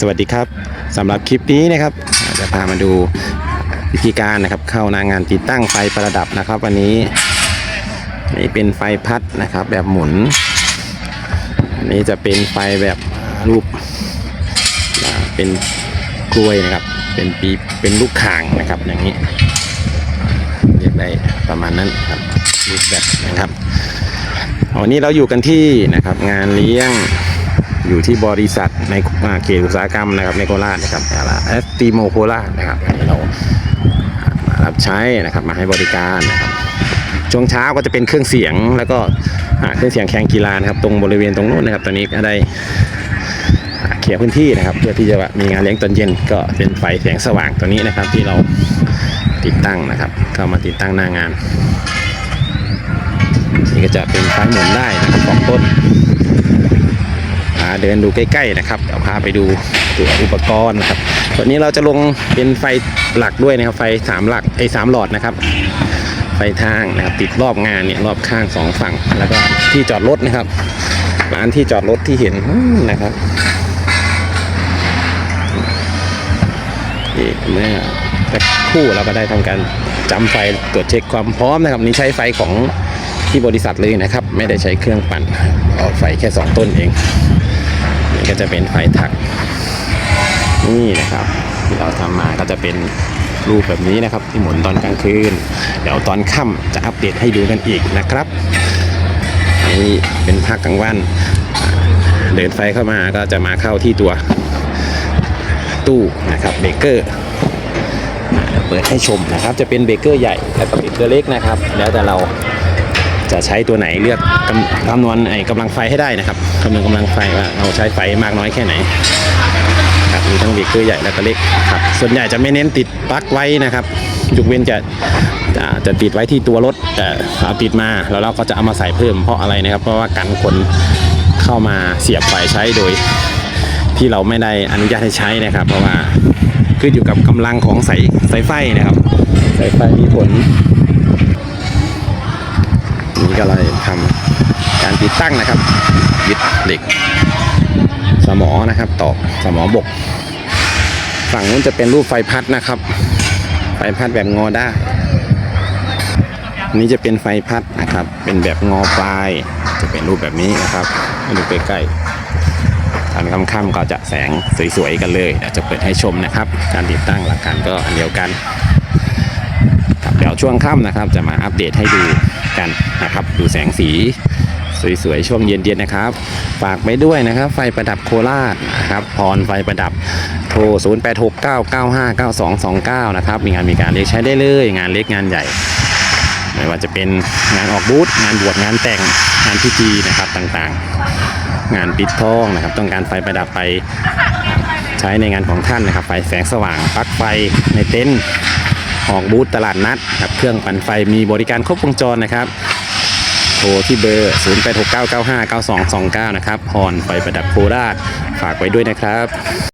สวัสดีครับสำหรับคลิปนี้นะครับจะพามาดูวิธีการนะครับเข้านางานติดตั้งไฟประดับนะครับวันนี้นี่เป็นไฟพัดนะครับ แบบหมุนอันนี้จะเป็นไฟแบบรูปเป็นกล้วยนะครับ เป็นปีเป็นลูกข่างนะครับอย่างนี้เรียกได้ประมาณนั้นครับรูปแบบนะครับวันนี้เราอยู่กันที่นะครับงานเลี้ยง อยู่ที่บริษัทในอ่าเขตอุตสาหกรรมนะครับในโคราชนะครับแอสติโมโคราชนะครับอันนี้เรามารับใช้นะครับมาให้บริการนะครับช่วงเช้าก็จะเป็นเครื่องเสียงแล้วก็เครื่องเสียงแข่งกีฬานะครับตรงบริเวณตรงนู้นนะครับ ตอนนี้ก็ได้เคลียร์พื้นที่นะครับ เพื่อที่จะมีงานเลี้ยงตอนเย็นก็เป็นไฟแสงสว่างตัวนี้นะครับ ที่เราติดตั้งนะครับเข้ามาติดตั้งหน้างาน นี่ก็จะเป็นไฟหมุนได้นะครับสองต้นาเดินดูใกล้ๆนะครับเดี๋ยวพาไปดูตัวอุปกรณ์นะครับตัวนี้เราจะลงเป็นไฟหลักด้วยนะครับ ไฟสามหลักไอ้สามหลอดนะครับ ไฟทางนะครับติดรอบงานเนี่ยรอบข้างสองฝั่ง แล้วก็ที่จอดรถนะครับร้านที่จอดรถที่เห็นนะครับนี่เมื่อสักคู่เราก็ได้ทำการจำไฟตรวจเช็คความพร้อมนะครับนี่ใช้ไฟของที่บริษัทเลยนะครับ ไม่ได้ใช้เครื่องปั่นเอาไฟแค่ 2 ต้นเอง นี่ก็จะเป็นไฟถัก นี่นะครับที่เราทำมาก็จะเป็นรูปแบบนี้นะครับ ที่หมุนตอนกลางคืน เดี๋ยวตอนค่ำจะอัปเดตให้ดูกันอีกนะครับนี่เป็นภาคกลางวัน เดินไฟเข้ามาก็จะมาเข้าที่ตัวตู้นะครับเบเกอร์เปิดให้ชมนะครับ จะเป็นเบเกอร์ใหญ่แล้วก็เบเกอร์เล็กนะครับ แล้วแต่เรา จะใช้ตัวไหนเลือกคำนวณไอ้กำลังไฟให้ได้นะครับคำนวณกำลังไฟว่าเราใช้ไฟมากน้อยแค่ไหนครับมีทั้งเบรกเกอร์ใหญ่และก็เล็กครับส่วนใหญ่จะไม่เน้นติดปลั๊กไว้นะครับยกเว้นจะจะจะติดไว้ที่ตัวรถแต่เอาติดมาแล้วเราก็จะเอามาใส่เพิ่มเพราะอะไรนะครับ เพราะว่ากันคนเข้ามาเสียบไฟใช้โดย ที่เราไม่ได้อนุญาตให้ใช้นะครับ เพราะว่าขึ้นอยู่กับกำลังของสายสายไฟนะครับ สายไฟมีผล นี่ก็เลยทำการติดตั้งนะครับยึดเหล็ก สมอนะครับตอกสมอบก ฝั่งนู้นจะเป็นรูปไฟพัดนะครับ ไฟพัดแบบงอได้นนี้จะเป็นไฟพัดนะครับ เป็นแบบงอปลาย จะเป็นรูปแบบนี้นะครับให้ดูใกล้ๆตอนค่ำๆก็จะแสงสวยๆกันเลยเดี๋ยวจะเปิดให้ชมนะครับ การติดตั้งหลักการก็อันเดียวกัน ช่วงค่ำนะครับ จะมาอัปเดตให้ดูกันนะครับ ดูแสงสี สวยๆ ช่วงเย็นๆนะครับ ฝากไปด้วยนะครับ ไฟประดับโคราชนะครับพรไฟประดับโทร 0869959229 นะครับ มีงานมีการเรียกใช้ได้เลย งานเล็กงานใหญ่ไม่ว่าจะเป็นงานออกบูธงานบวชงานแต่งงานพิธีนะครับต่างๆ งานปิดทองนะครับ ต้องการไฟประดับไปใช้ในงานของท่านนะครับ ไฟแสงสว่างปลั๊กไฟในเต็นท์ ออกบูธตลาดนัดครับเครื่องปั่นไฟมีบริการครบวงจรนะครับโทรที่เบอร์ 0869959229 นะครับพรไฟประดับโคราชฝากไว้ด้วยนะครับ